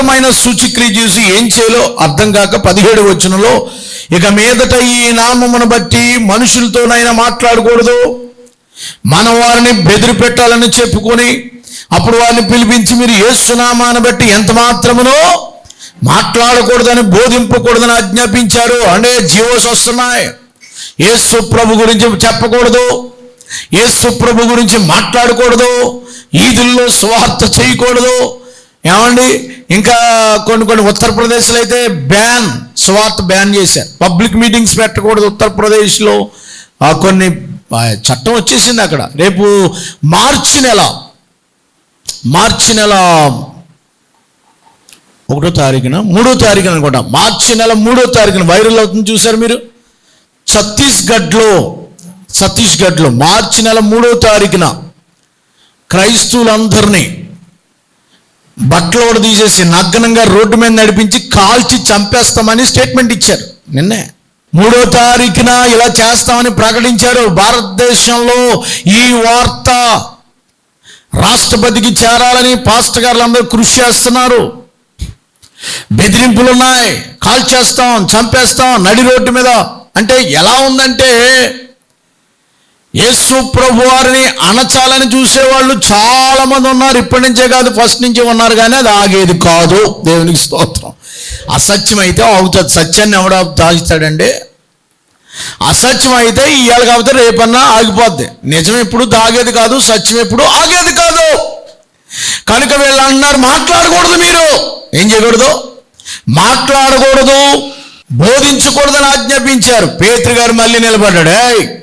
ప్రసిద్ధమైన సూచిక్రియ చూసి ఏం చేయాలో అర్థం కాక పదిహేడు వచనంలో ఇక మీదట ఈ నామమును బట్టి మనుషులతోనైనా మాట్లాడకూడదు. మనం వారిని బెదిరి పెట్టాలని చెప్పుకొని అప్పుడు వారిని పిలిపించి మీరు ఏసునామాను బట్టి ఎంత మాత్రమునో మాట్లాడకూడదని బోధింపకూడదని ఆజ్ఞాపించారు. అంటే జీవోస్ వస్తున్నాయి. యేసు ప్రభు గురించి చెప్పకూడదు. యేసు ప్రభు గురించి మాట్లాడకూడదు. ఈదుల్లో స్వార్థ చేయకూడదు. ఏమండి? ఇంకా కొన్ని కొన్ని ఉత్తరప్రదేశ్లో అయితే బ్యాన్ స్వాత్ బ్యాన్ చేశారు. పబ్లిక్ మీటింగ్స్ పెట్టకూడదు ఉత్తరప్రదేశ్లో. కొన్ని చట్టం వచ్చేసింది అక్కడ. రేపు మార్చి నెల మార్చి నెల ఒకటో తారీఖున మూడో తారీఖున అనుకుంటా. మార్చి నెల మూడో తారీఖున వైరల్ అవుతుంది చూసారు మీరు? ఛత్తీస్గఢ్లో ఛత్తీస్గఢ్లో మార్చి నెల మూడో తారీఖున క్రైస్తవులందరినీ బట్టలు కూడా తీసేసి నగ్నంగా రోడ్డు మీద నడిపించి కాల్చి చంపేస్తామని స్టేట్మెంట్ ఇచ్చారు. నిన్నే. మూడో తారీఖున ఇలా చేస్తామని ప్రకటించారు భారతదేశంలో ఈ వార్త. రాష్ట్రపతికి చేరాలని పాస్టర్ గారు అందరూ కృషి చేస్తున్నారు. బెదిరింపులు ఉన్నాయి కాల్ చేస్తాం చంపేస్తాం నడి రోడ్డు మీద. అంటే ఎలా ఉందంటే యేసు ప్రభు వారిని అణచాలని చూసేవాళ్ళు చాలా మంది ఉన్నారు. ఇప్పటి నుంచే కాదు ఫస్ట్ నుంచి ఉన్నారు కానీ అది ఆగేది కాదు. దేవునికి స్తోత్రం. అసత్యం అయితే ఆగుతుంది సత్యాన్ని ఎవడ దాచుతాడండి అసత్యం అయితే ఇవాళ కాకపోతే రేపన్నా ఆగిపోద్ది. నిజం ఎప్పుడు దాగేది కాదు సత్యం ఎప్పుడు ఆగేది కాదు. కనుక వీళ్ళు అంటున్నారు మాట్లాడకూడదు మీరు. ఏం చేయకూడదు? మాట్లాడకూడదు. బోధించకూడదని ఆజ్ఞాపించారు. పేతృ గారు మళ్ళీ నిలబడ్డాడు.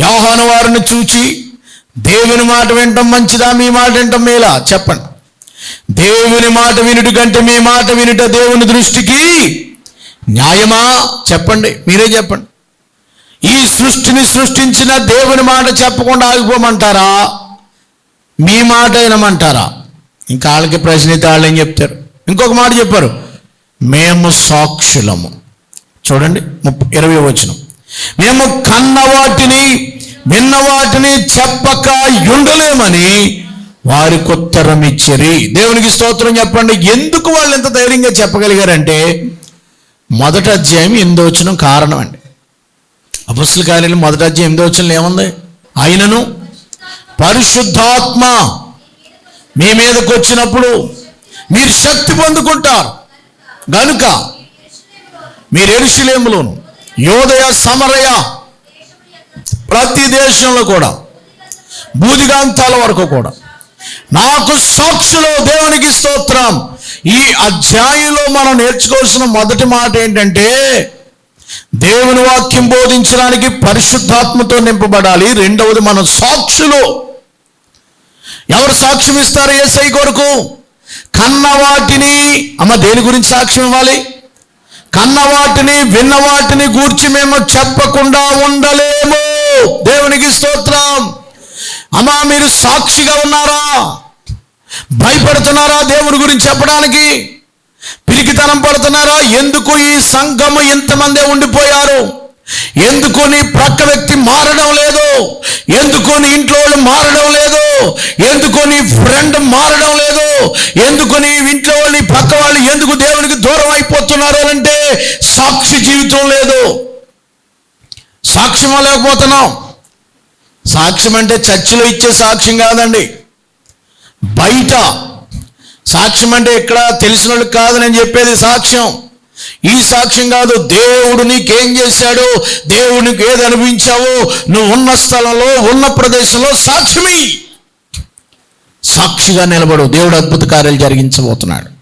యోహాను వారిని చూచి దేవుని మాట వినటం మంచిదా? మీ మాట వినటం మేలా? చెప్పండి. దేవుని మాట వినుట కంటే మీ మాట వినుట దేవుని దృష్టికి న్యాయమా? చెప్పండి. మీరే చెప్పండి. ఈ సృష్టిని సృష్టించిన దేవుని మాట చెప్పకుండా ఆగిపోమంటారా? మీ మాట వినమంటారా? ఇంకా వాళ్ళకి ప్రశ్నిత వాళ్ళు ఏం చెప్తారు? ఇంకొక మాట చెప్పారు. మేము సాక్షులము. చూడండి ముప్పై ఇరవై వచనం. మేము కన్న వాటిని విన్న వాటిని చెప్పక ఉండలేమని వారికి ఉత్తరం ఇచ్చిరి. దేవునికి స్తోత్రం చెప్పండి. ఎందుకు వాళ్ళు ఎంత ధైర్యంగా చెప్పగలిగారంటే మొదటి అధ్యాయం ఎనిమిదో వచ్చిన కారణం అండి. అపస్సుల కార్యాలయం మొదటి అధ్యాయం ఎనిమిదో వచ్చిన ఏముంది? ఆయనను పరిశుద్ధాత్మ మీ మీదకు వచ్చినప్పుడు మీరు శక్తి పొందుకుంటారు. గనుక మీరు ఎరుషులేములోను యోదయ సమరయ. ప్రతి దేశంలో కూడా భూదిగాంతాల వరకు కూడా. నాకు సాక్షులు దేవునికి స్తోత్రం. ఈ అధ్యాయంలో మనం నేర్చుకోవాల్సిన మొదటి మాట ఏంటంటే దేవుని వాక్యం బోధించడానికి పరిశుద్ధాత్మతో నింపబడాలి. రెండవది మనం సాక్షులు. ఎవరు సాక్ష్యం ఇస్తారు? ఏసై కొరకు. కన్న వాటిని అమ్మ దేని గురించి సాక్ష్యం ఇవ్వాలి? కన్న వాటిని గూర్చి మేము చెప్పకుండా ఉండలేము. దేవునికి స్తోత్రం. అమ్మా మీరు సాక్షిగా ఉన్నారా? భయపడుతున్నారా దేవుని గురించి చెప్పడానికి? పిరికితనం పడుతున్నారా? ఎందుకు ఈ సంఘము ఇంతమందే ఉండిపోయారు? ఎందుకు నీ ప్రక్క వ్యక్తి మారడం లేదు? ఎందుకు నీ ఇంట్లో వాళ్ళు మారడం లేదు? ఎందుకు నీ ఫ్రెండ్ మారడం లేదు? ఎందుకు నీ ఇంట్లో వాళ్ళు నీ పక్క వాళ్ళు ఎందుకు దేవునికి దూరం అయిపోతున్నారు అంటే సాక్షి జీవితం లేదు. సాక్ష్యం లేకపోతున్నాం సాక్ష్యం అంటే చర్చిలో ఇచ్చే సాక్ష్యం కాదండి. బయట సాక్ష్యం అంటే ఇక్కడ తెలిసిన వాళ్ళు కాదు నేను చెప్పేది సాక్ష్యం. ఈ సాక్ష్యం కాదు దేవుడు నీకేం చేశాడు దేవుడు నీకు ఏది అనిపించావో నువ్వు ఉన్న స్థలంలో ఉన్న ప్రదేశంలో సాక్ష్యమి సాక్షిగా నిలబడు దేవుడు అద్భుత కార్యాలు జరిగించబోతున్నాడు.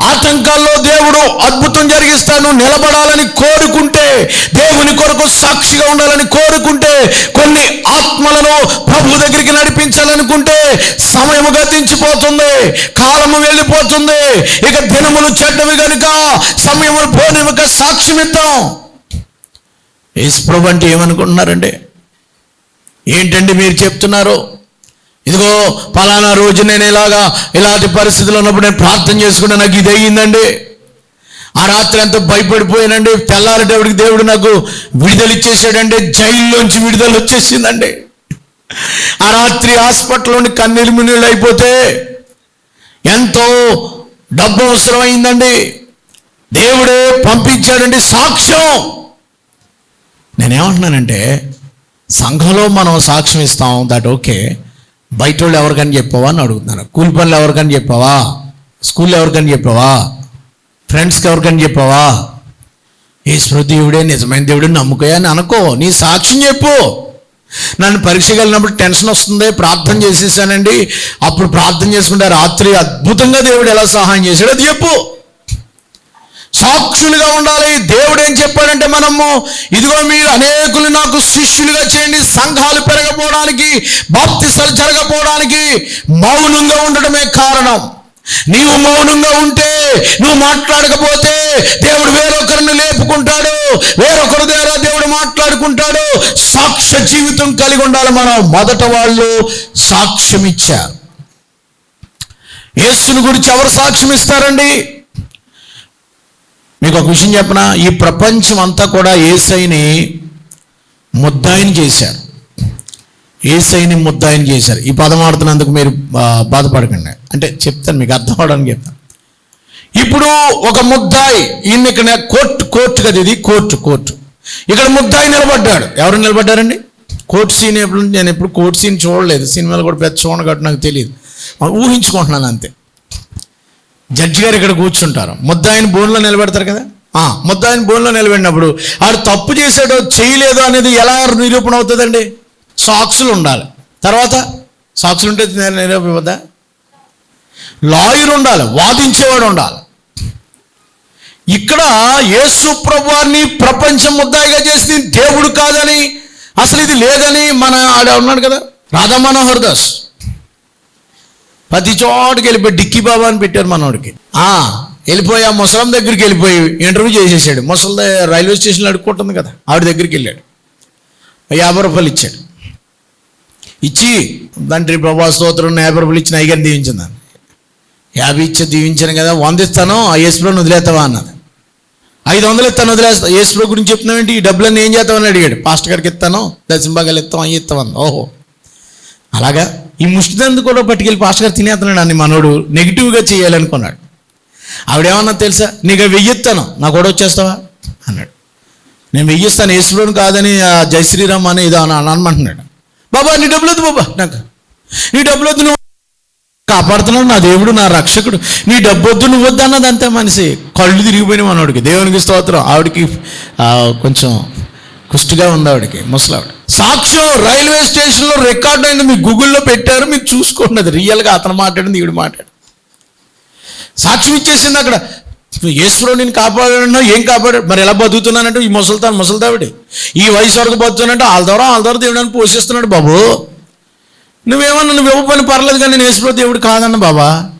ఆటంకాల్లో దేవుడు అద్భుతం జరిగిస్తాను నిలబడాలని కోరుకుంటే దేవుని కొరకు సాక్షిగా ఉండాలని కోరుకుంటే కొన్ని ఆత్మలను ప్రభు దగ్గరికి నడిపించాలనుకుంటే సమయము గతించిపోతుంది కాలము వెళ్ళిపోతుంది. ఇక దినములు చెడ్డవి కనుక సమయము పోనివ్వక సాక్ష్యం ఇద్దాం యేసు ప్రభు అంటే ఏమనుకుంటున్నారండి? ఏంటండి మీరు చెప్తున్నారు? ఇదిగో ఫలానా రోజు నేను ఇలాగా ఇలాంటి పరిస్థితుల్లో ఉన్నప్పుడు నేను ప్రార్థన చేసుకుంటే నాకు ఇది అయ్యిందండి. ఆ రాత్రి ఎంత భయపడిపోయానండి. తెల్లారేటప్పటికి దేవుడు నాకు విడుదల ఇచ్చేసాడండి జైల్లోంచి విడుదల వచ్చేసిందండి. ఆ రాత్రి హాస్పిటల్లోని కన్నీళ్ళు మున్నీళ్ళు అయిపోతే ఎంతో డబ్బు అవసరమైందండి. దేవుడే పంపించాడండి సాక్ష్యం. నేనేమంటున్నానంటే సంఘంలో మనం సాక్ష్యం ఇస్తాం దట్ ఓకే. బయట వాళ్ళు ఎవరికని చెప్పావా అని అడుగుతున్నాను. కూలి పనులు ఎవరికని చెప్పావా? స్కూల్లో ఎవరికని చెప్పావా? ఫ్రెండ్స్కి ఎవరికని చెప్పావా? ఏ దేవుడే నిజమైన దేవుడే నమ్ముకోయా అని అనుకో నీ సాక్ష్యం చెప్పు. నన్ను పరీక్షకి వెళ్ళినప్పుడు టెన్షన్ వస్తుంది ప్రార్థన చేసేసానండి. అప్పుడు ప్రార్థన చేసుకుంటే రాత్రి అద్భుతంగా దేవుడు ఎలా సహాయం చేశాడో అది చెప్పు. సాక్షులుగా ఉండాలి. దేవుడు ఏం చెప్పాడంటే మనము ఇదిగో మీరు అనేకులు నాకు శిష్యులుగా చేయండి. సంఘాలు పెరగపోవడానికి బాప్తిసలు జరగపోవడానికి మౌనంగా ఉండడమే కారణం. నీవు మౌనంగా ఉంటే నువ్వు మాట్లాడకపోతే దేవుడు వేరొకరిని లేపుకుంటాడు. వేరొకరి ద్వారా దేవుడు మాట్లాడుకుంటాడు. సాక్ష్య జీవితం కలిగి ఉండాలి మనం. మొదట వాళ్ళు సాక్ష్యం ఇచ్చారు యేసుని గురించి ఎవరు సాక్ష్యం ఇస్తారండి మీకు ఒక విషయం చెప్పనా? ఈ ప్రపంచం అంతా కూడా ఏసైని ముద్దాయిని చేశారు. ఏసైని ముద్దాయిని చేశారు. ఈ పదం ఆడుతున్నందుకు మీరు బాధపడకండి. అంటే చెప్తాను మీకు అర్థం అవడానికి చెప్తాను. ఇప్పుడు ఒక ముద్దాయి ఈయన ఇక్కడ కోర్టు కోర్టు కదా ఇది? Court court. ఇక్కడ ముద్దాయి నిలబడ్డాడు. ఎవరు నిలబడ్డారండి? కోర్టు సీన్ ఎప్పుడు నేను ఎప్పుడు కోర్టు సీన్ చూడలేదు. సినిమాలు కూడా పెద్ద చూడగట్టు నాకు తెలియదు. ఊహించుకుంటున్నాను అంతే. జడ్జి గారు ఇక్కడ కూర్చుంటారు. ముద్దాయిని బోన్లో నిలబెడతారు కదా? ఆ, ముద్దాయిని బోన్లో నిలబడినప్పుడు ఆడు తప్పు చేసాడో చేయలేదో అనేది ఎలా నిరూపణ అవుతుందండి? సాక్సులు ఉండాలి. తర్వాత సాక్సులు ఉంటే నిరూపివద్దా లాయర్ ఉండాలి వాదించేవాడు ఉండాలి. ఇక్కడ యేసు ప్రభువాన్ని ప్రపంచం ముద్దాయిగా చేసింది దేవుడు కాదని అసలు ఇది లేదని మన ఆడ ఉన్నాడు కదా? రాధా మనోహర్ దాస్. ప్రతి చోటుకి వెళ్ళిపోయి డిక్కీ బాబా అని పెట్టారు మనోడికి. ఆ వెళ్ళిపోయి ఆ ముసలం దగ్గరికి వెళ్ళిపోయి ఇంటర్వ్యూ చేసేసాడు. ముసలి రైల్వే స్టేషన్లో అడుక్కుంటుంది కదా ఆవిడ దగ్గరికి వెళ్ళాడు. యాభై రూపాయలు ఇచ్చాడు. ఇచ్చి తండ్రి ప్రభా స్తోత్రం యాభై రూపాయలు ఇచ్చిన అయ్యగారిని దీవించిందాన్ని యాభై ఇచ్చి దీవించాను కదా వంద ఇస్తాను ఆ యేసుప్రభుని వదిలేస్తావా అన్నది. ఐదు వందలు ఇస్తాను వదిలేస్తా. యేసుప్రభు గురించి చెప్తున్నావేంటి ఈ డబ్బులన్నీ ఏం చేస్తామని అడిగాడు. పాస్టర్ గారికి ఇస్తాను దశంబాగాలు ఇస్తాం అవి ఇస్తామని ఓహో. అలాగా? ఈ ముష్టిదందు కూడా పట్టుకెళ్ళి పాస్టర్ గారు తినేస్తున్నాడు అని మనోడు. నెగిటివ్గా చేయాలనుకున్నాడు. ఆవిడేమన్నా తెలుసా? నీకు వెయ్యిస్తాను నా కూడా వచ్చేస్తావా? అన్నాడు. నేను వెయ్యిస్తాను. యేసుప్రభుని కాదని జై శ్రీరామ్ అని ఇదో అని అనమంటున్నాడు. బాబా నీ డబ్బులు వద్దు బాబా. నాకు నీ డబ్బులు వద్దు నువ్వు కాపాడుతున్నాడు. నా దేవుడు నా రక్షకుడు. నీ డబ్బు వద్దు నువ్వు వద్దు అన్నది అంతే మనిషి కళ్ళు తిరిగిపోయిన మనోడికి. దేవునికి స్తోత్రం. ఆవిడకి కొంచెం కుష్టిగా ఉంది ఆవిడకి ముసలావిడ. సాక్ష్యం రైల్వే స్టేషన్లో రికార్డ్ అయింది మీ గూగుల్లో పెట్టారు మీరు చూసుకోండి. అది రియల్గా అతను మాట్లాడింది ఈవిడ మాట్లాడు సాక్ష్యం ఇచ్చేసింది అక్కడ. ఈశ్వరుడు నేను కాపాడాడో ఏం కాపాడాడు? మరి ఎలా బతుకుతున్నానంటే ఈ ముసలితాను ముసలితావిడి ఈ వయసు వరకు బతుకుతానంటే వాళ్ళ ద్వారా వాళ్ళ ద్వారా దేవుడని పోషిస్తున్నాడు బాబు. నువ్వేమన్నా నువ్వు ఇవ్వ పర్లేదు కానీ నేను యేసుప్రభు దేవుడు కాదన్న బాబా.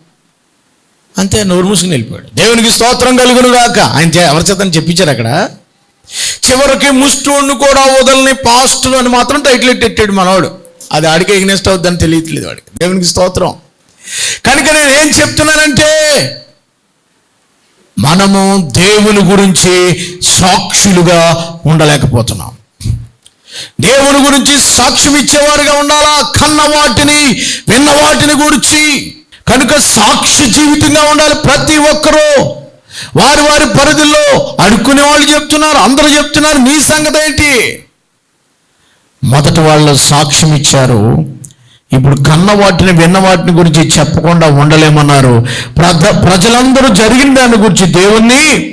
అంతే నోరు మూసుకుని వెళ్ళిపోయాడు. దేవునికి స్తోత్రం కలుగును గాక. ఆయన ఎవరి చేతని చెప్పించారు అక్కడ? చివరికి ముస్టోడ్ను కూడా వదలని పాస్టర్ అని మాత్రం టైటిల్ ఎట్టెట్టాడు మనవాడు అది ఆడికి ఎగ్నెస్ట్ అవుద్దని తెలియట్లేదు వాడికి. దేవునికి స్తోత్రం. కనుక నేను ఏం చెప్తున్నానంటే మనము దేవుని గురించి సాక్షులుగా ఉండలేకపోతున్నాం. దేవుని గురించి సాక్ష్యం ఇచ్చేవారుగా ఉండాలా? కన్న వాటిని విన్న వాటిని గురించి. కనుక సాక్షి జీవితంగా ఉండాలి ప్రతి ఒక్కరూ. వారి వారి పరిధిలో అడుక్కునే వాళ్ళు చెప్తున్నారు అందరూ చెప్తున్నారు నీ సంగతి ఏంటి? మొదట వాళ్ళు సాక్ష్యం ఇచ్చారు. ఇప్పుడు కన్న వాటిని విన్న వాటిని గురించి చెప్పకుండా ఉండలేమన్నారు. ప్రజ ప్రజలందరూ జరిగిన దాని గురించి దేవుణ్ణి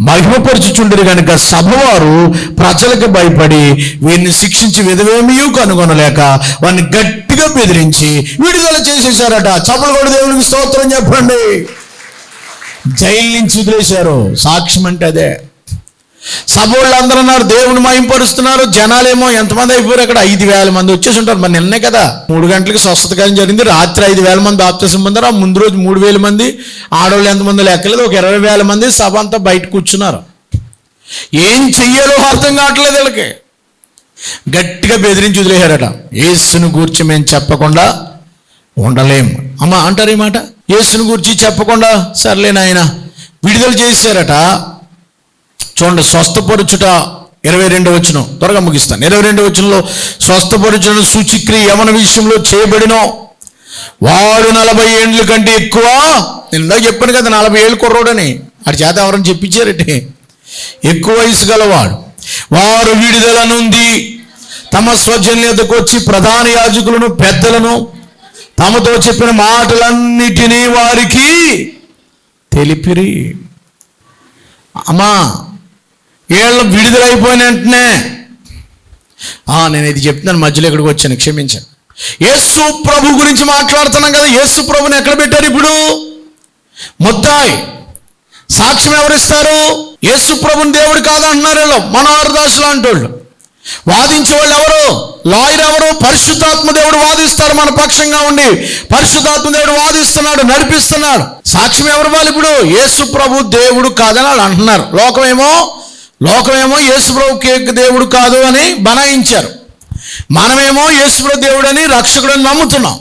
మహిమపరుచుచుండరు కనుక సభవారు ప్రజలకు భయపడి వీరిని శిక్షించి విధవేమీ కనుగొనలేక వారిని గట్టిగా బెదిరించి విడుదల చేసేసారట చప్పలు కూడా దేవునికి స్తోత్రం చెప్పండి. జైలు నుంచి వదిలేశారు. సాక్ష్యం అంటే అదే. సభోళ్ళు అందరూ అన్నారు దేవుని మహింపరుస్తున్నారు జనాలేమో ఎంతమంది అయిపోయారు అక్కడ ఐదు వేల మంది వచ్చేసి ఉంటారు. మరి నిన్నే కదా మూడు గంటలకు స్వస్థత కార్యం జరిగింది. రాత్రి ఐదు వేల మంది బాప్తిసం పొందారు. ఆ ముందు రోజు మూడు వేల మంది ఆడవాళ్ళు ఎంతమంది లెక్కలేదు. ఒక ఇరవై వేల మంది సభ అంతా బయట కూర్చున్నారు. ఏం చెయ్యాలో అర్థం కావట్లేదు వీళ్ళకి. గట్టిగా బెదిరించి వదిలేశారట. ఏసును గూర్చి మేము చెప్పకుండా ఉండలేం అమ్మ అంటారు ఈ మాట? యేసును గురించి చెప్పకుండా సర్లే నాయన విడుదల చేశారట. చూడండి స్వస్థపరుచుట ఇరవై రెండు వచ్చిన త్వరగా ముగిస్తాను. ఇరవై రెండు వచనంలో స్వస్థపరుచుట సూచిక్రియ యమన విషయంలో చేయబడినో వాడు నలభై ఏండ్ల కంటే ఎక్కువ నేను ఇందాక చెప్పాను కదా నలభై ఏళ్ళు కుర్రోడని. అటు చేత ఎవరని చెప్పించారటి. ఎక్కువ వయసు గలవాడు వారు విడుదల నుండి తమ స్వజన్యతకు వచ్చి ప్రధాన యాజకులను పెద్దలను తమతో చెప్పిన మాటలన్నిటినీ వారికి తెలిపిరి. అమ్మా వీళ్ళ విడుదలైపోయిన వెంటనే ఆ, నేను ఇది చెప్తున్నాను మధ్యలో ఇక్కడికి వచ్చాను క్షమించాను యేసు ప్రభు గురించి మాట్లాడుతున్నాం కదా యేసు ప్రభుని ఎక్కడ పెట్టారు ఇప్పుడు? ముద్దాయి సాక్ష్యం ఎవరిస్తారు? యేసు ప్రభుని దేవుడు కాదంటున్నారు వీళ్ళు మనోహరదాసులు అంటోళ్ళు వాదించే వాళ్ళు ఎవరు? లాయర్ ఎవరు? పరిశుద్ధాత్మ దేవుడు వాదిస్తారు మన పక్షంగా ఉండి. పరిశుద్ధాత్మ దేవుడు వాదిస్తున్నాడు నడిపిస్తున్నాడు. సాక్ష్యం ఎవరు వాళ్ళు ఇప్పుడు? యేసు ప్రభు దేవుడు కాదని వాళ్ళు అంటున్నారు. లోకమేమో? లోకమేమో యేసు ప్రభు కేక్ దేవుడు కాదు అని బనాయించారు. మనమేమో యేసుప్రభు దేవుడు అని రక్షకుడు అని నమ్ముతున్నాం.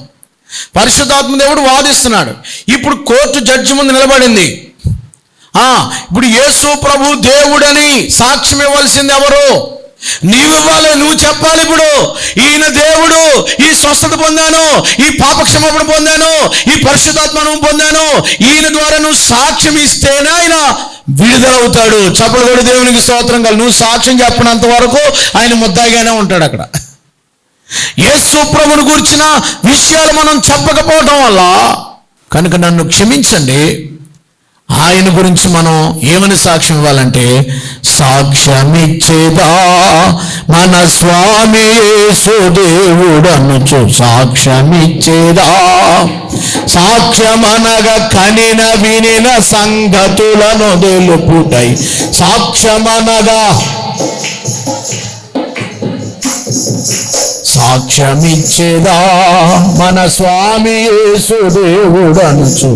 పరిశుద్ధాత్మ దేవుడు వాదిస్తున్నాడు. ఇప్పుడు కోర్టు జడ్జి ముందు నిలబడింది. ఆ, ఇప్పుడు యేసు ప్రభు దేవుడని సాక్ష్యం ఇవ్వాల్సింది ఎవరు? నీవు ఇవ్వాలి నువ్వు చెప్పాలి ఇప్పుడు. ఈయన దేవుడు ఈ స్వస్థత పొందాను ఈ పాపక్షమాపణ పొందాను ఈ పరిశుద్ధాత్మను పొందాను. ఈయన ద్వారా నువ్వు సాక్ష్యం ఇస్తేనే ఆయన విడుదలవుతాడు. చెప్పలగొడు దేవునికి స్తోత్రం కలు నువ్వు సాక్ష్యం చెప్పినంత వరకు ఆయన ముద్దాయిగానే ఉంటాడు అక్కడ. యేసు ప్రభుని గురించిన విషయాలు మనం చెప్పకపోవటం వల్ల కనుక నన్ను క్షమించండి. ఆయన గురించి మనం ఏమని సాక్ష్యం ఇవ్వాలంటే సాక్ష్యమిచ్చేదా మన స్వామి యేసు దేవుడు అనుచు సాక్ష్యమిచ్చేదా? సాక్ష్యమనగా కనిన వినిన సంగతులను తెలుపుటై సాక్ష్యమనగా సాక్ష్యమిచ్చేదా మన స్వామి యేసుదేవుడు అనుచు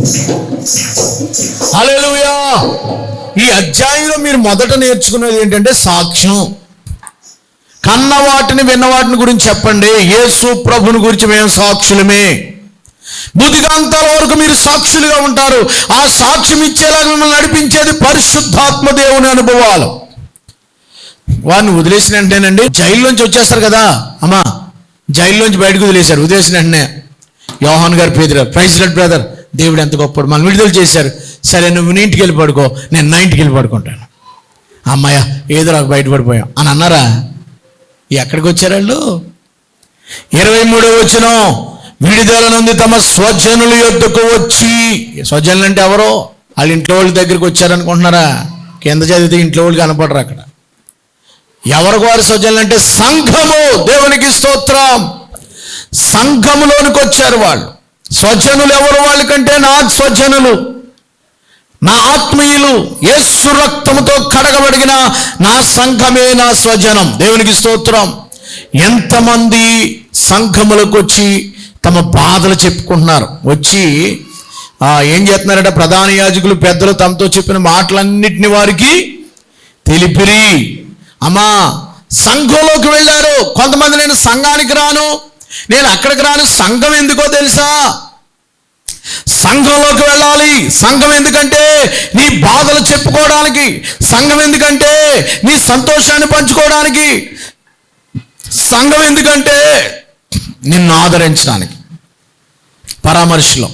ఈ అధ్యాయంలో మీరు మొదట నేర్చుకున్నది ఏంటంటే సాక్ష్యం. కన్న వాటిని విన్న వాటిని గురించి చెప్పండి. యేసు ప్రభుని గురించి మేము సాక్షులమే. బుద్ధికాంతాల వరకు మీరు సాక్షులుగా ఉంటారు. ఆ సాక్ష్యం ఇచ్చేలాగా మిమ్మల్ని నడిపించేది పరిశుద్ధాత్మ దేవుని అనుభవాలు. వాడిని వదిలేసిన అంటేనండి జైల్లోంచి వచ్చేస్తారు కదా. అమ్మా జైల్లోంచి బయటకు వదిలేశారు. వదిలేసిన వెంటనే యోహాన్ గారు పేదరు ప్రైజ్ లెట్ బ్రదర్ దేవుడు ఎంత గొప్పడు మనం విడుదల చేశారు. సరే నువ్వు నీ ఇంటికి వెళ్ళి పడుకో నేను నా ఇంటికి వెళ్ళి పడుకుంటాను. అమ్మాయ ఏదో నాకు బయటపడిపోయాం. అని అన్నారా? ఎక్కడికి వచ్చారు వాళ్ళు? ఇరవై మూడో వచ్చిన విడుదల నుండి తమ స్వజనుల యొద్దకు వచ్చి. స్వజనులు అంటే ఎవరో? వాళ్ళ ఇంట్లో వాళ్ళ దగ్గరికి వచ్చారనుకుంటున్నారా? కింద చదివితే ఇంట్లో వాళ్ళు కనపడరు అక్కడ. ఎవరికి వారి స్వజనులు అంటే సంఘము దేవునికి స్తోత్రం. సంఘములోనికి వచ్చారు వాళ్ళు. స్వజనులు ఎవరు వాళ్ళకంటే నా స్వజనులు నా ఆత్మీయులు యేసు రక్తముతో కడగబడిన నా సంఘమే నా స్వజనం. దేవునికి స్తోత్రం. ఎంతమంది సంఘములకు వచ్చి తమ బాధలు చెప్పుకుంటున్నారు. వచ్చి ఏం చేస్తున్నారంటే? ప్రధాన యాజకులు పెద్దలు తమతో చెప్పిన మాటలన్నిటిని వారికి తెలిపిరి. అమ్మా సంఘంలోకి వెళ్ళారు. కొంతమంది నేను సంఘానికి రాను. నేను అక్కడికి రాను. సంఘం ఎందుకో తెలుసా? సంఘంలోకి వెళ్ళాలి. సంఘం ఎందుకంటే నీ బాధలు చెప్పుకోవడానికి. సంఘం ఎందుకంటే నీ సంతోషాన్ని పంచుకోవడానికి. సంఘం ఎందుకంటే నిన్ను ఆదరించడానికి. పరామర్శలో.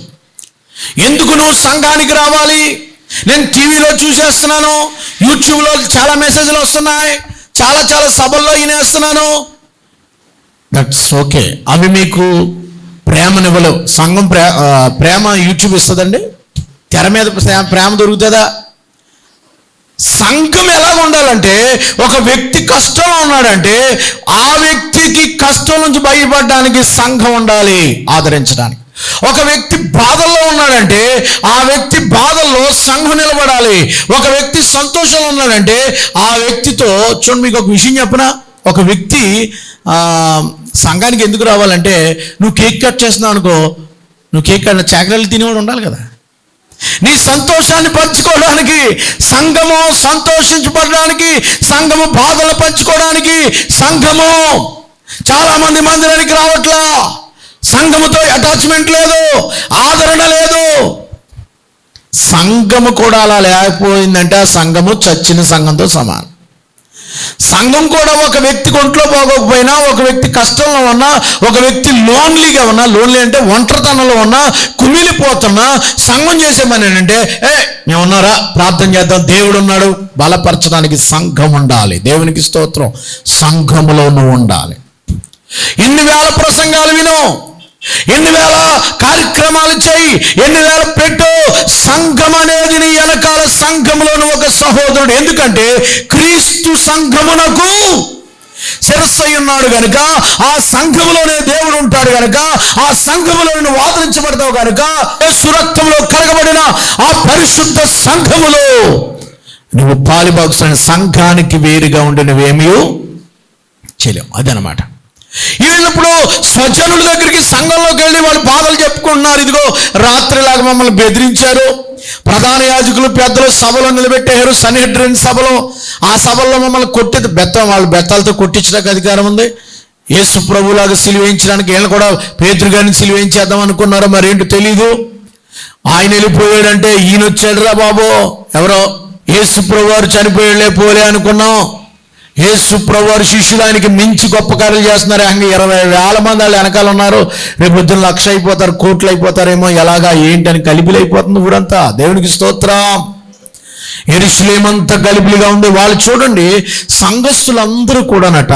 ఎందుకు నువ్వు సంఘానికి రావాలి? నేను టీవీలో చూసేస్తున్నాను. యూట్యూబ్లో చాలా మెసేజ్లు వస్తున్నాయి. చాలా చాలా సభల్లో వినేస్తున్నాను దట్స్ ఓకే అవి మీకు ప్రేమనివ్వలు సంఘం ప్రే ప్రేమ యూట్యూబ్ ఇస్తుందండి. తెర మీద ప్రేమ దొరుకుతుందా? సంఘం ఎలా ఉండాలంటే ఒక వ్యక్తి కష్టంలో ఉన్నాడంటే ఆ వ్యక్తికి కష్టం నుంచి బయటపడడానికి సంఘం ఉండాలి ఆదరించడానికి. ఒక వ్యక్తి బాధల్లో ఉన్నాడంటే ఆ వ్యక్తి బాధల్లో సంఘం నిలబడాలి. ఒక వ్యక్తి సంతోషంలో ఉన్నాడంటే ఆ వ్యక్తితో చూడండి మీకు ఒక విషయం చెప్పనా? ఒక వ్యక్తి సంఘానికి ఎందుకు రావాలంటే నువ్వు కేక్ కట్ చేస్తున్నావు అనుకో నువ్వు కేక్ కట్ చాకరీలు తినేవాడు ఉండాలి కదా. నీ సంతోషాన్ని పంచుకోవడానికి సంఘము సంతోషించబడడానికి సంఘము బాధలు పంచుకోవడానికి సంఘము చాలా మంది మందిరానికి రావట్లా. సంఘముతో అటాచ్మెంట్ లేదు ఆదరణ లేదు. సంఘము కూడా అలా లేకపోయిందంటే ఆ సంఘము చచ్చిన సంఘంతో సమానం. సంఘం కూడా ఒక వ్యక్తి ఒంట్లో పోగకపోయినా ఒక వ్యక్తి కష్టంలో ఉన్నా ఒక వ్యక్తి లోన్లీగా ఉన్నా లోన్లీ అంటే ఒంటరితనంలో ఉన్నా కుమిలిపోతున్నా సంఘం చేసేమని ఏంటంటే ఏ మేము ఉన్నారా? ప్రార్థన చేద్దాం. దేవుడు ఉన్నాడు. బలపరచడానికి సంఘం ఉండాలి. దేవునికి స్తోత్రం. సంఘములో నువ్వు ఉండాలి. ఎన్ని వేల ప్రసంగాలు విను. ఎన్ని వేల కార్యక్రమాలు చేయి ఎన్ని వేల పెట్టు సంఘం అనేది నీ వెనకాల సంఘంలోని ఒక సహోదరుడు. ఎందుకంటే క్రీస్తు సంఘమునకు శిరస్సు అయి ఉన్నాడు గనుక ఆ సంఘములోనే దేవుడు ఉంటాడు గనుక ఆ సంఘములో నువ్వు ఆదరించబడతావు గనుక సురక్తంలో కలగబడిన ఆ పరిశుద్ధ సంఘములో నువ్వు పాలిబాక్సిన సంఘానికి వేరుగా ఉండి నువ్వేమీ చేయలేవు. అదనమాట. వీళ్ళప్పుడు స్వజనుల దగ్గరికి సంఘంలోకి వెళ్ళి వాళ్ళు బాధలు చెప్పుకుంటున్నారు. ఇదిగో రాత్రిలాగా మమ్మల్ని బెదిరించారు. ప్రధాన యాజకులు పెద్దలు సభలో నిలబెట్టారు సన్హెడ్రిన్ సభలో ఆ సభల్లో మమ్మల్ని కొట్టి బెత్తం వాళ్ళు బెత్తాలతో కొట్టించడానికి అధికారం ఉంది. యేసు ప్రభులాగా సిలువేయించడానికి వీళ్ళని కూడా పేదరు గారిని సిలువేయించేద్దాం అనుకున్నారో మరేంటో తెలీదు. ఆయన వెళ్ళిపోయాడంటే ఈయన వచ్చాడురా బాబు. ఎవరో? యేసు ప్రభు వారు చనిపోయాడులే పోలే అనుకున్నాం. యేసు ప్రభు వారి శిష్యులానికి మించి గొప్ప కార్యలు చేస్తున్నారు. ఇంకా ఇరవై వేల మంది వాళ్ళు వెనకాల ఉన్నారు. రేపు పొద్దున్న లక్ష అయిపోతారు కోట్లు అయిపోతారేమో ఎలాగా ఏంటని కలిపిలైపోతుంది ఊరంతా. దేవునికి స్తోత్రం. ఎరుసలేమంతా గలిబిలిగా ఉంది వాళ్ళు చూడండి సంఘస్థులందరూ కూడానట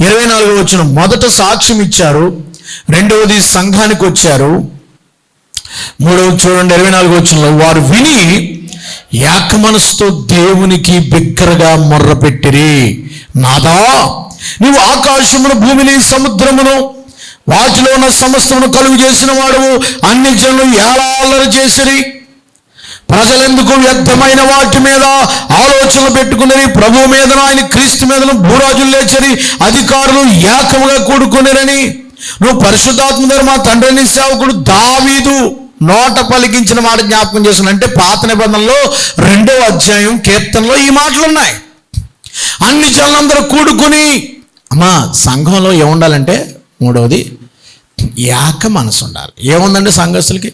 ఇరవై నాలుగు వచ్చిన మొదట సాక్ష్యం ఇచ్చారు రెండవది సంఘానికి వచ్చారు. మూడవది చూడండి ఇరవై నాలుగు వచ్చిన వారు విని ఏక మనసుతో దేవునికి బిగ్గరగా మొర్రపెట్టిరి నాదా నువ్వు ఆకాశమును భూమిని సముద్రమును వాటిలో ఉన్న సమస్తమును కలుగు చేసిన వాడు అన్ని జనులు ఏలాలరు చేసిరి. ప్రజలెందుకు వ్యర్థమైన వాటి మీద ఆలోచనలు పెట్టుకున్నది ప్రభు మీద ఆయన క్రీస్తు మీదను భూరాజులు లేచరి. అధికారులు ఏకముగా కూడుకున్నారని నువ్వు పరిశుద్ధాత్మ మా తండ్రిని సేవకుడు దావీదు. నోట పలికించిన మాట జ్ఞాపకం చేసిన అంటే పాత నిబంధనలో రెండో అధ్యాయం కీర్తనలో ఈ మాటలు ఉన్నాయి అన్ని జనులందరూ కూడుకుని అమ్మా సంఘంలో ఏముండాలంటే మూడవది ఏక మనసు ఉండాలి. ఏముందండి సంఘస్థులకి?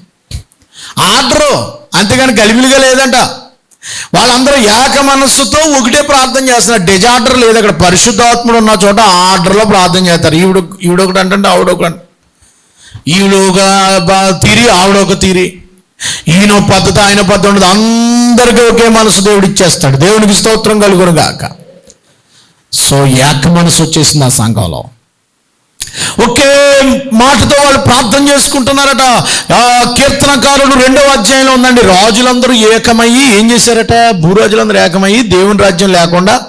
ఆర్డరు అంతేగాని గలిబిలిగా లేదంట. వాళ్ళందరూ ఏక మనస్సుతో ఒకటే ప్రార్థన చేస్తున్నారు. డిజార్డర్ లేదు అక్కడ పరిశుద్ధాత్ముడు ఉన్న చోట ఆర్డర్లో ప్రార్థన చేస్తారు. ఈవిడ ఈవిడొకటి అంటే ఆవిడొకటి ఈవిడొక తీరి తీరి ఆవిడొక తీరి. ఈయన పద్ధతి ఆయన పద్ధతి ఉండదు. అందరికీ ఒకే మనసు దేవుడు ఇచ్చేస్తాడు. దేవునికి స్తోత్రం కలుగును గాక. సో ఏక మనసు వచ్చేసింది ఆ సంఘంలో. ఒకే మాటతో వాళ్ళు ప్రార్థన చేసుకుంటున్నారట. కీర్తనకారుడు రెండవ అధ్యాయంలో ఉందండి. రాజులందరూ ఏకమయ్యి ఏం చేశారట? భూరాజులందరూ ఏకమయ్యి దేవుని రాజ్యం లేకుండా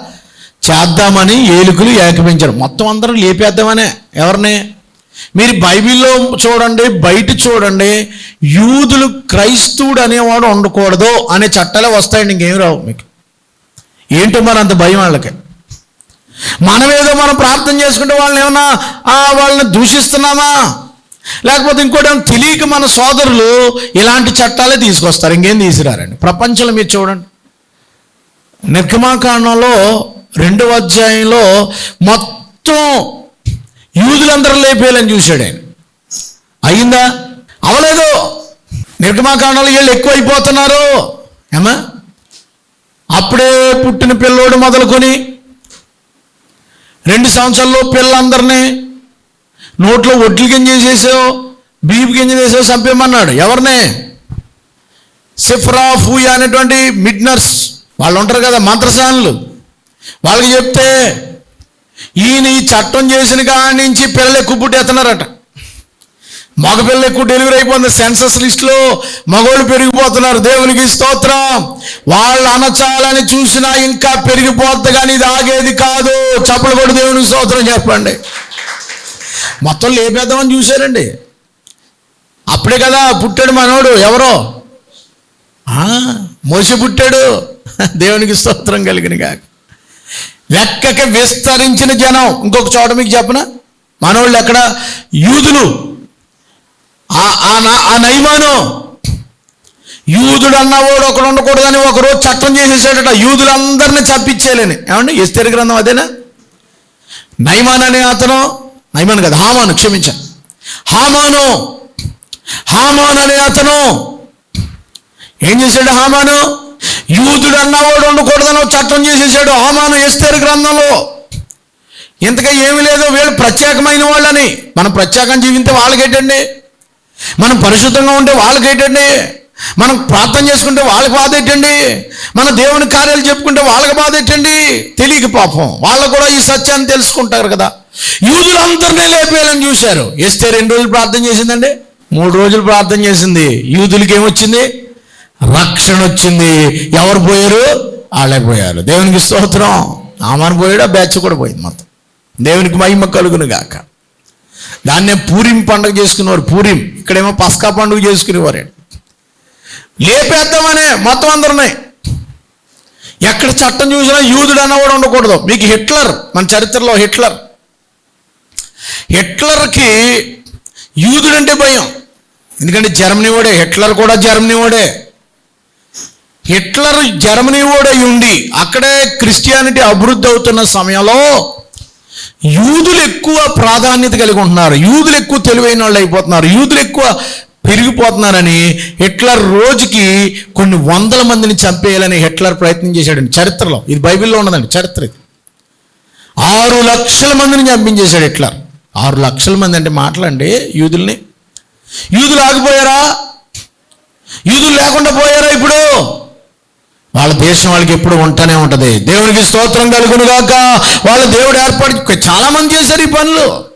చేద్దామని ఏలుకులు ఏకమించారు మొత్తం అందరూ లేపేద్దామనే ఎవరిని? మీరు బైబిల్లో చూడండి బయట చూడండి యూదులు క్రైస్తవుడు అనేవాడు ఉండకూడదు అనే చట్టాలే వస్తాయండి ఇంకేం రావు మీకు. ఏంటో మరి అంత భయం వాళ్ళకి. మనం ఏదో మనం ప్రార్థన చేసుకుంటే వాళ్ళని ఏమన్నా వాళ్ళని దూషిస్తున్నామా? లేకపోతే ఇంకోటి ఏమన్నా తెలియక మన సోదరులు ఇలాంటి చట్టాలే తీసుకొస్తారు ఇంకేం తీసుకురారండి? ప్రపంచంలో మీరు చూడండి. నిర్గమాకాండంలో రెండవ అధ్యాయంలో మొత్తం యూదులందరూ లేపేయాలని చూశాడు ఆయన. అయిందా అవలేదు. నిర్గమాకాండంలో వీళ్ళు ఎక్కువైపోతున్నారు. ఏమా? అప్పుడే పుట్టిన పిల్లోడు మొదలుకొని రెండు సంవత్సరాల్లో పిల్లలందరినీ నోట్లో ఒడ్లు గింజ చేసావు బీపు గింజ చేసావు చంపేమన్నాడు ఎవరిని? సిఫ్రా ఫూయా అనేటువంటి మిడ్నర్స్. వాళ్ళు ఉంటారు కదా మంత్రసానులు. వాళ్ళకి చెప్తే ఈయన ఈ చట్టం చేసిన కాడి నుంచి పిల్లలు ఎక్కువ పుట్టేస్తున్నారట మగ ఎక్కువ డెలివరీ అయిపోతుంది సెన్సస్ లిస్టులో మగవాళ్ళు పెరిగిపోతున్నారు. దేవునికి స్తోత్రం. వాళ్ళు అనచాలని చూసినా ఇంకా పెరిగిపోద్ది కానీ ఇది ఆగేది కాదు. చప్పలు కూడా దేవునికి స్తోత్రం చెప్పండి. మొత్తం లేపేద్దామని చూశారండి. అప్పుడే కదా పుట్టాడు మనోడు. ఎవరో? ఆ, మోసి పుట్టాడు. దేవునికి స్తోత్రం కలిగిన కాక లెక్కకి విస్తరించిన జనం. ఇంకొక చోట మీకు చెప్పనా? మనోళ్ళు ఎక్కడ? యూదులు. ఆ ఆ నైమాను. యూదుడు అన్నవాడు ఒకడు ఉండకూడదని ఒకరోజు చట్టం చేసేసాడట. యూదులందరిని చంపించేయాలని. ఏమండి? ఎస్తేరి గ్రంథం అదేనా? నైమాన్ అనే అతను నైమాన్ కదా హామాను క్షమించాను హామాను. హామాన్ అనే అతను. ఏం చేశాడు హామాను? యూదుడు అన్నవాడు ఉండకూడదని చట్టం చేసేసాడు అవమానం ఎస్తేరు గ్రంథంలో. ఇంతగా ఏమీ లేదు వీళ్ళు ప్రత్యేకమైన వాళ్ళని. మనం ప్రత్యేకం జీవితే వాళ్ళకేటండి మనం పరిశుద్ధంగా ఉంటే వాళ్ళకేటండి మనం ప్రార్థన చేసుకుంటే వాళ్ళకి బాధ ఎట్టండి మన దేవుని కార్యాలు చెప్పుకుంటే వాళ్ళకి బాధ ఎట్టండి తెలియక పాపం. వాళ్ళు కూడా ఈ సత్యాన్ని తెలుసుకుంటారు కదా. యూదులందరినీ లేపేయాలని చూశారు. ఎస్తే రెండు రోజులు ప్రార్థన చేసిందండి? మూడు రోజులు ప్రార్థన చేసింది. యూదులకి ఏమొచ్చింది? రక్షణ వచ్చింది. ఎవరు పోయారు? వాళ్ళే పోయారు. దేవునికి స్తోత్రం. ఆమెను పోయాడు బ్యాచ్ కూడా పోయింది మొత్తం. దేవునికి మహిమ కలుగును గాక దాన్నే పూరిం పండుగ చేసుకునేవారు. పూరిం. ఇక్కడేమో పస్కా పండుగ చేసుకునేవారు. లేపేద్దామనే మొత్తం అందరున్నాయి ఎక్కడ చట్టం చూసినా యూదుడు అన్నవాడు ఉండకూడదు. మీకు హిట్లర్ మన చరిత్రలో హిట్లర్. హిట్లర్కి యూదుడంటే భయం. ఎందుకంటే జర్మనీ వాడే హిట్లర్ కూడా జర్మనీ వాడే. హిట్లర్ జర్మనీ ఓడై ఉండి అక్కడే క్రిస్టియానిటీ అభివృద్ధి అవుతున్న సమయంలో యూదులు ఎక్కువ ప్రాధాన్యత కలిగి ఉంటున్నారు. యూదులు ఎక్కువ తెలివైన వాళ్ళు అయిపోతున్నారు. యూదులు ఎక్కువ పెరిగిపోతున్నారని హిట్లర్ రోజుకి కొన్ని వందల మందిని చంపేయాలని హిట్లర్ ప్రయత్నం చేశాడండి. చరిత్రలో. ఇది బైబిల్లో ఉన్నదండి. చరిత్ర ఇది. ఆరు లక్షల మందిని చంపించేశాడు హిట్లర్. ఆరు లక్షల మంది అంటే మాటలండి యూదుల్ని. యూదులు ఆగిపోయారా? యూదులు లేకుండా పోయారా ఇప్పుడు? వాళ్ళ దేశం వాళ్ళకి ఎప్పుడు ఉంటూనే ఉంటుంది. దేవునికి స్తోత్రం కలుగును గాక వాళ్ళ దేవుడు ఏర్పాటు చాలా మంది చేశారు ఈ పనులు.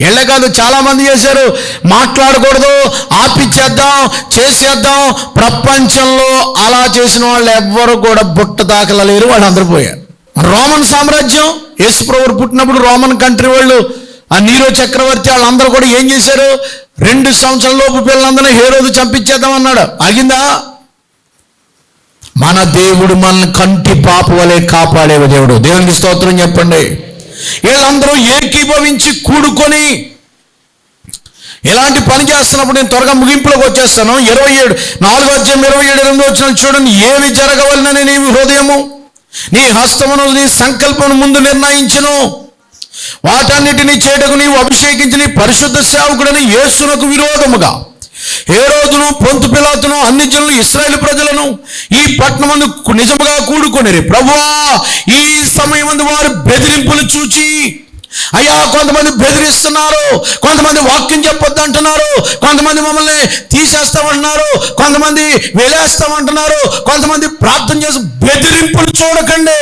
ఎళ్ళే కాదు చాలా మంది చేశారు. మాట్లాడకూడదు ఆపిచ్చేద్దాం చేసేద్దాం. ప్రపంచంలో అలా చేసిన వాళ్ళు ఎవ్వరు కూడా బుట్ట దాఖలలేరు వాళ్ళు అందరూ పోయారు. రోమన్ సామ్రాజ్యం యేసుప్రభుడు పుట్టినప్పుడు రోమన్ కంట్రీ వాళ్ళు ఆ నీరో చక్రవర్తి వాళ్ళందరూ కూడా ఏం చేశారు? రెండు సంవత్సరాల లోపు పిల్లలందరినీ ఏ చంపించేద్దాం అన్నాడు ఆగిందా? మన దేవుడు మనల్ని కంటి పాప వలె కాపాడేవ దేవుడు. దేవునికి స్తోత్రం చెప్పండి. వీళ్ళందరూ ఏకీభవించి కూడుకొని ఇలాంటి పని చేస్తున్నప్పుడు నేను త్వరగా ముగింపులోకి వచ్చేస్తాను. ఇరవై ఏడు నాలుగో అధ్యాయం ఇరవై ఏడు ఎనిమిది వచ్చిన చూడండి. ఏమి జరగవలనని నీ హృదయము నీ హస్తమును నీ సంకల్పమును ముందు నిర్ణయించను. వాటన్నిటిని చేటకు నీవు అభిషేకించి నీ పరిశుద్ధ సేవకుడని యేసునకు విరోధముగా ఏ రోజును పొంతు పిలాతును అన్ని జనులు ఇస్రాయేల్ ప్రజలను ఈ పట్టణమందు నిజముగా కూడుకొనిరి. ప్రభువా ఈ సమయం వారు బెదిరింపులు చూచి అయ్యా కొంతమంది బెదిరిస్తున్నారు కొంతమంది వాక్యం చెప్పొద్దు అంటున్నారు కొంతమంది మమ్మల్ని తీసేస్తామంటున్నారు కొంతమంది వెలేస్తామంటున్నారు కొంతమంది ప్రార్థన చేసి బెదిరింపులు చూడకండి.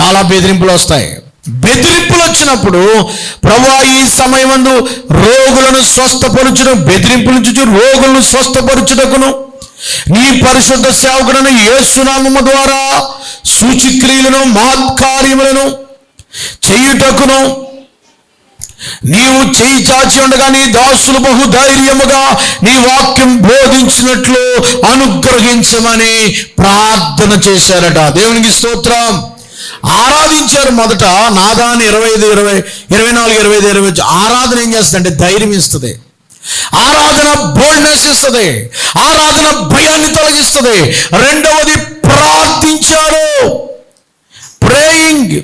చాలా బెదిరింపులు వస్తాయి. బెదిరింపులు వచ్చినప్పుడు ప్రభా ఈ సమయమందు రోగులను స్వస్థపరచడం బెదిరింపులు చూచి రోగులను స్వస్థపరుచుటకును నీ పరిశుద్ధ సేవకులను యేసునామము ద్వారా సూచిక్రియలను మహత్కార్యములను చేయుటకును నీవు చేయి చాచి ఉండగా నీ దాసులు బహు ధైర్యముగా నీ వాక్యం బోధించినట్లు అనుగ్రహించమని ప్రార్థన చేశారట. దేవునికి స్తోత్రం. ఆరాధించారు మొదట నాదాన్ని ఇరవై ఐదు ఇరవై ఇరవై నాలుగు ఇరవై ఐదు ఇరవై ఆరాధన ఏం చేస్తుందంటే ధైర్యం ఇస్తుంది. ఆరాధన బోల్డ్నెస్ ఇస్తుంది ఆరాధన భయాన్ని తొలగిస్తుంది. రెండవది ప్రార్థించారు. ప్రేయింగ్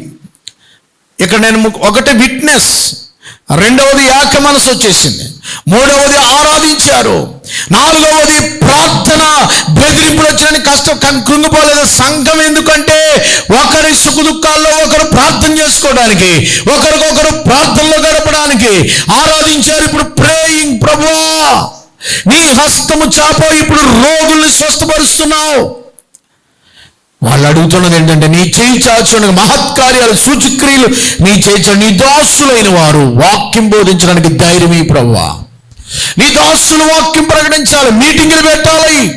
ఇక్కడ నేను ఒకటి విట్నెస్ రెండవది ఏక మనసు వచ్చేసింది. మూడవది ఆరాధించారు. నాలుగవది ప్రార్థన. బెదిరింపులు వచ్చిన కష్టం కం- కృంగిపోలేదు సంఘం ఎందుకంటే ఒకరి సుఖ దుఃఖాల్లో ఒకరు ప్రార్థన చేసుకోవడానికి ఒకరికొకరు ప్రార్థనలో గడపడానికి ఆరాధించారు. ఇప్పుడు ప్రేయింగ్ ప్రభువా నీ హస్తము చాపో ఇప్పుడు రోగుల్ని స్వస్థపరుస్తున్నావు. వాళ్ళు అడుగుతున్నది ఏంటంటే నీ చేయి చాచుండగా మహత్కార్యాలు సూచక్రియలు నీ చేయి నీ దాసులైన వారు వాక్యం బోధించడానికి ధైర్యమీ ప్రవ్వా. నీ దాసులు వాక్యం ప్రకటించాలి మీటింగులు పెట్టాలి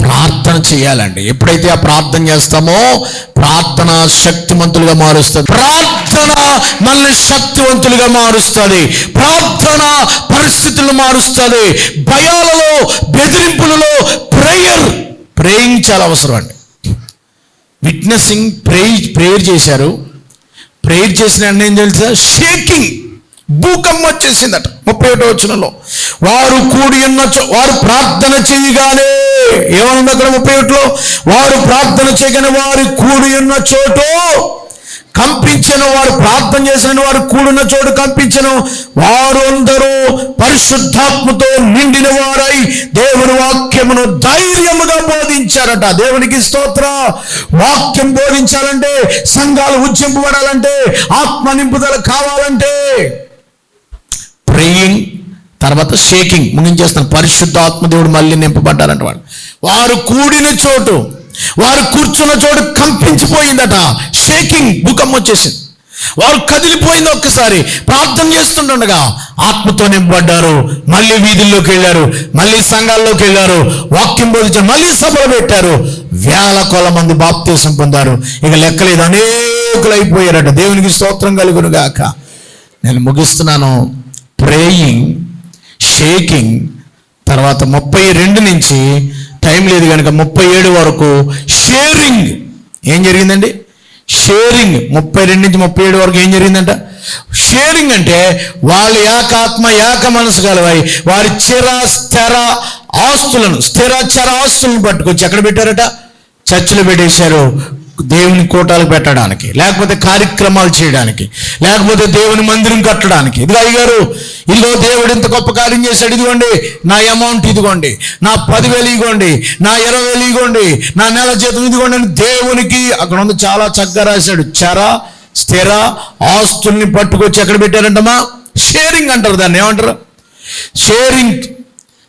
ప్రార్థన చేయాలండి. ఎప్పుడైతే ఆ ప్రార్థన చేస్తామో ప్రార్థన శక్తివంతులుగా మారుస్తుంది. ప్రార్థన మనల్ని శక్తివంతులుగా మారుస్తుంది. ప్రార్థన పరిస్థితులను మారుస్తుంది. భయాలలో బెదిరింపులలో ప్రేయర్ ప్రేయించాలి అవసరం అండి. విట్నెసింగ్ ప్రే ప్రేయర్ చేశారు. ప్రేయర్ చేసిన వెంటనే ఏం తెలుసా? షేకింగ్. భూకంపం వచ్చేసిందట ముప్పై ఒకటో వచ్చినలో వారు కూడి ఉన్న చో- వారు ప్రార్థన చేయగానే ఏమన్నా అక్కడ ముప్పై ఒకటిలో వారు ప్రార్థన చేయగానే వారు కూడి ఉన్న చోటు కంపించను వారు ప్రార్థన చేసిన వారు కూడిన చోటు కంపించను. వారందరూ పరిశుద్ధాత్మతో నిండిన వారై దేవుని వాక్యమును ధైర్యముగా బోధించారట. దేవునికి స్తోత్ర. వాక్యం బోధించాలంటే సంఘాలు ఉజ్జింపబడాలంటే ఆత్మ నింపుదల కావాలంటే. ప్రేయింగ్ తర్వాత షేకింగ్ ముగించేస్తాను. పరిశుద్ధాత్మ దేవుడు మళ్ళీ నింపబడ్డారంట వాళ్ళు వారు కూడిన చోటు. వారు కూర్చున్న చోటు కంపించిపోయిందట. షేకింగ్ భూకంపం వచ్చేసింది. వారు కదిలిపోయింది ఒక్కసారి. ప్రార్థన చేస్తుండగా ఆత్మతో నింపబడ్డారు. మళ్ళీ వీధుల్లోకి వెళ్ళారు. మళ్ళీ సంఘాల్లోకి వెళ్ళారు. వాక్యం బోధించారు. మళ్ళీ సభలు పెట్టారు. వేల కొల మంది బాప్తీసం పొందారు. ఇక లెక్కలేదు. అనేకులు అయిపోయారట దేవునికి స్తోత్రం కలుగును గాక నేను ముగిస్తున్నాను. ప్రేయింగ్ షేకింగ్ తర్వాత ముప్పై రెండు నుంచి టైం లేదు కనుక ముప్పై ఏడు వరకు షేరింగ్. ఏం జరిగిందండి? షేరింగ్. ముప్పై రెండు నుంచి ముప్పై ఏడు వరకు ఏం జరిగిందంట? షేరింగ్ అంటే వాళ్ళ ఏకాత్మ ఏక మనసు గలవై వారి చిర స్థిర ఆస్తులను స్థిర చర ఆస్తులను పట్టుకొచ్చి ఎక్కడ పెట్టారట? చర్చిలో పెట్టేశారు. దేవుని కోటాలు పెట్టడానికి లేకపోతే కార్యక్రమాలు చేయడానికి లేకపోతే దేవుని మందిరం కట్టడానికి. ఇదిగో అయ్యారు ఇదిగో దేవుడు ఇంత గొప్ప కార్యం చేశాడు. ఇదిగోండి నా అమౌంట్ ఇదిగోండి నా పదివేలు ఇదిగోండి నా ఇరవై వేలు ఇదిగోండి నా నెల జీతం ఇదిగోండి అని దేవునికి అక్కడ ఉంది చాలా చక్కగా రాశాడు. చర స్థిర ఆస్తుల్ని పట్టుకొచ్చి ఎక్కడ పెట్టారంటమ్మా? షేరింగ్ అంటారు దాన్ని. ఏమంటారు? షేరింగ్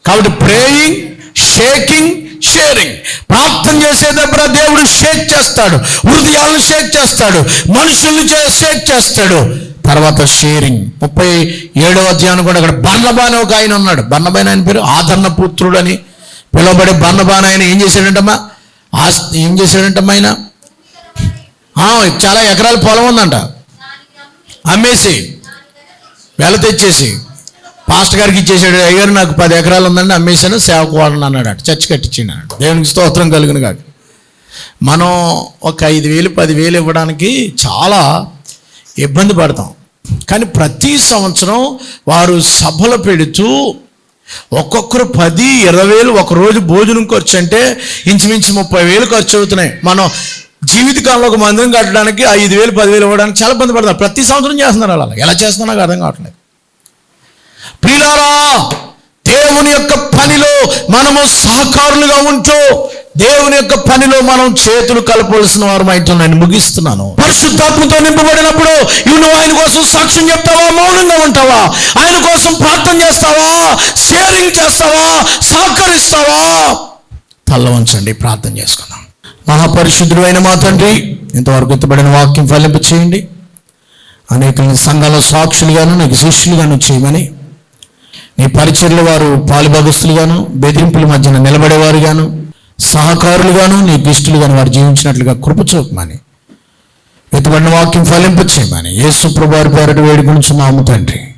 కాబట్టి ప్రేయింగ్ షేకింగ్ షేరింగ్ ప్రార్థన చేసేటప్పుడు దేవుడు షేక్ చేస్తాడు. హృదయాలను షేక్ చేస్తాడు. మనుషుల్ని షేక్ చేస్తాడు. తర్వాత షేరింగ్ ముప్పై ఏడవ అధ్యాయం కూడా అక్కడ బర్ణబాన ఒక ఆయన ఉన్నాడు. బర్ణబాన్ ఆయన పేరు ఆదరణ పుత్రుడు అని పిలువబడే బర్ణబాన్ ఆయన ఏం చేశాడంటమ్మా? ఆస్తి ఏం చేశాడంటమ్మా ఆయన? చాలా ఎకరాల పొలం ఉందంట. అమ్మేసి వెల తెచ్చేసి. పాస్టర్ గారికి ఇచ్చేసాడు అయ్యారు నాకు పది ఎకరాలు ఉందండి అమ్మేశాను సేవకు వాడను అన్నాడు చర్చి కట్టించిన దేవునికి స్తోత్రం కలిగిన కాదు మనం ఒక ఐదు వేలు పదివేలు ఇవ్వడానికి చాలా ఇబ్బంది పడతాం. కానీ ప్రతి సంవత్సరం వారు సభలు పెడుతూ ఒక్కొక్కరు పది ఇరవై వేలు ఒక రోజు భోజనం ఖర్చు అంటే ఇంచుమించు ముప్పై వేలు ఖర్చు అవుతున్నాయి. మనం జీవితకాలంలో ఒక మందిరం కట్టడానికి ఐదు వేలు పదివేలు ఇవ్వడానికి చాలా ఇబ్బంది పడతాం. ప్రతి సంవత్సరం చేస్తున్నారు అలా ఎలా చేస్తున్నా నాకు అర్థం కావట్లేదు. ప్రియులారా దేవుని యొక్క పనిలో మనము సహకారులుగా ఉంటూ దేవుని యొక్క పనిలో మనం చేతులు కలపవలసిన వారు నేను ముగిస్తున్నాను. పరిశుద్ధాత్మతో నింపబడినప్పుడు నువ్వు ఆయన కోసం సాక్ష్యం చెప్తావా? మౌనంగా ఉంటావా? ఆయన కోసం ప్రార్థన చేస్తావా? షేరింగ్ చేస్తావా? సహకరిస్తావా? తల్ల ఉంచండి ప్రార్థన చేసుకుందాం. మహాపరిశుద్ధుడు అయిన మా తండ్రి ఇంతవరకు ఎత్తబడిన వాక్యం ఫలింప చేయండి అనేక సంఘాల సాక్షులుగాను నాకు శిష్యులుగాను చేయమని నీ పరిచర్ల వారు పాలుభాగస్తులుగాను బెదిరింపుల మధ్యన నిలబడేవారుగాను సహకారులుగాను నీ దిష్టులుగాను వారు జీవించినట్లుగా కృప చూపమని. ఎటువంటి వాక్యం ఫలింపచేయమని. యేసు ప్రభు వారి పేరటి వేడుకొని తండ్రి.